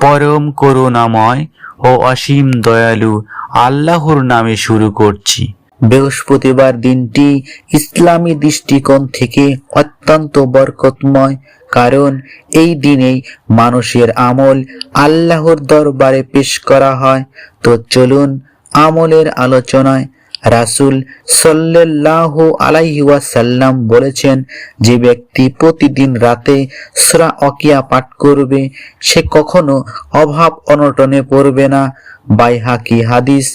পরম করুণাময় ও অসীম দয়ালু আল্লাহর নামে শুরু করছি। বৃহস্পতিবার দিনটি ইসলামী দৃষ্টিকোণ থেকে অত্যন্ত বরকতময়, কারণ এই দিনেই মানুষের আমল আল্লাহর দরবারে পেশ করা হয়। তো চলুন আমলের আলোচনায় রাসূল সাল্লাহ আলাইহি সাল্লাম বলেছেন, যে ব্যক্তি প্রতিদিন রাতে সুরা অকিয়া পাঠ করবে, সে কখনো অভাব অনটনে পড়বে না। বাইহাকি হাদিস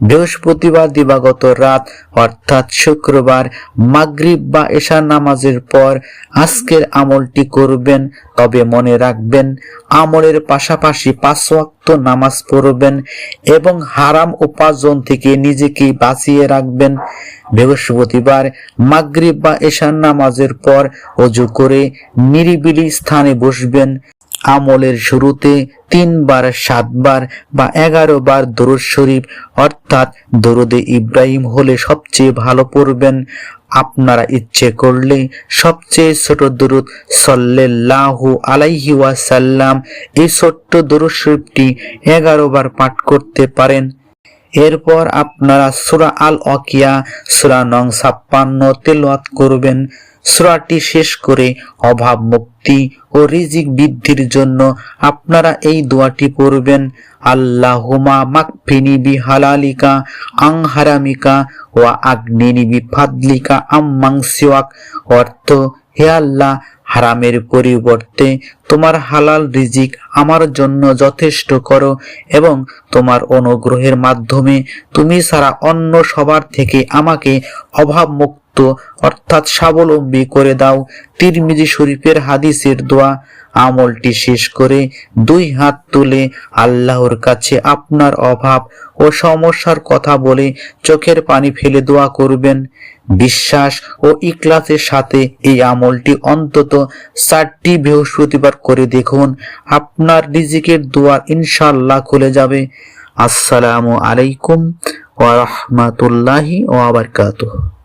বৃহস্পতিবার দিবাগত রাত, অর্থাৎ শুক্রবার, মাগরিব বা এশার নামাজের পর আজকের আমলটি করবেন, তবে মনে রাখবেন, আমলের পাশাপাশি পাঁচ নামাজ পড়বেন এবং হারাম উপার্জন থেকে নিজেকে বাঁচিয়ে রাখবেন। বৃহস্পতিবার, মাগরিব বা এশার নামাজের পর অজু করে নিরিবিলি স্থানে বসবেন। আমলের শুরুতে তিনবার, সাতবার বা এগারো বার দরুদ শরীফ, অর্থাৎ দরুদে ইব্রাহিম হলে সবচেয়ে ভালো পড়বেন। আপনারা ইচ্ছে করলে সবচেয়ে ছোট দরুদ সল্লেল্লাহু আলাইহি ওয়াসাল্লাম এই ছোট্ট দরুদ শরীফটি এগারো বার পাঠ করতে পারেন। এরপর আপনারা সুরা আল অকিয়া সুরা নং ছাপ্পান্ন তেলাওয়াত করবেন। সুরাটি শেষ করে অভাব মুক্তি ও রিজিক বৃদ্ধির জন্য আপনারা এই দোয়াটি পড়বেন আল্লাহুমা মাকফিনি বি হালালিকা আং হারামিকা ওয়া আগ্নিনি বি ফাদলিকা আম্মাং অর্থ, হে আল্লাহ, হারামের পরিবর্তে তোমার হালাল রিজিক আমার জন্য যথেষ্ট করো এবং তোমার অনুগ্রহের মাধ্যমে তুমি ছাড়া অন্য সবার থেকে আমাকে অভাব মুক্ত অর্থাৎ স্বাবলম্বী করে দাও। তিরমিজি শরীফের হাদিসের দোয়া আমলটি শেষ করে দুই হাত তুলে আল্লাহর কাছে আপনার অভাব ও সমস্যার কথা বলে চোখের পানি ফেলে দোয়া করবেন। বিশ্বাস ও ইকলাসের সাথে এই আমলটি অন্তত চারটি বৃহস্পতিবার করে দেখুন আপনার রিজিকের দোয়ার ইনশাল্লাহ খুলে যাবে। আসসালামু আলাইকুম ওয়া রাহমাতুল্লাহি ওয়া বারাকাতুহু।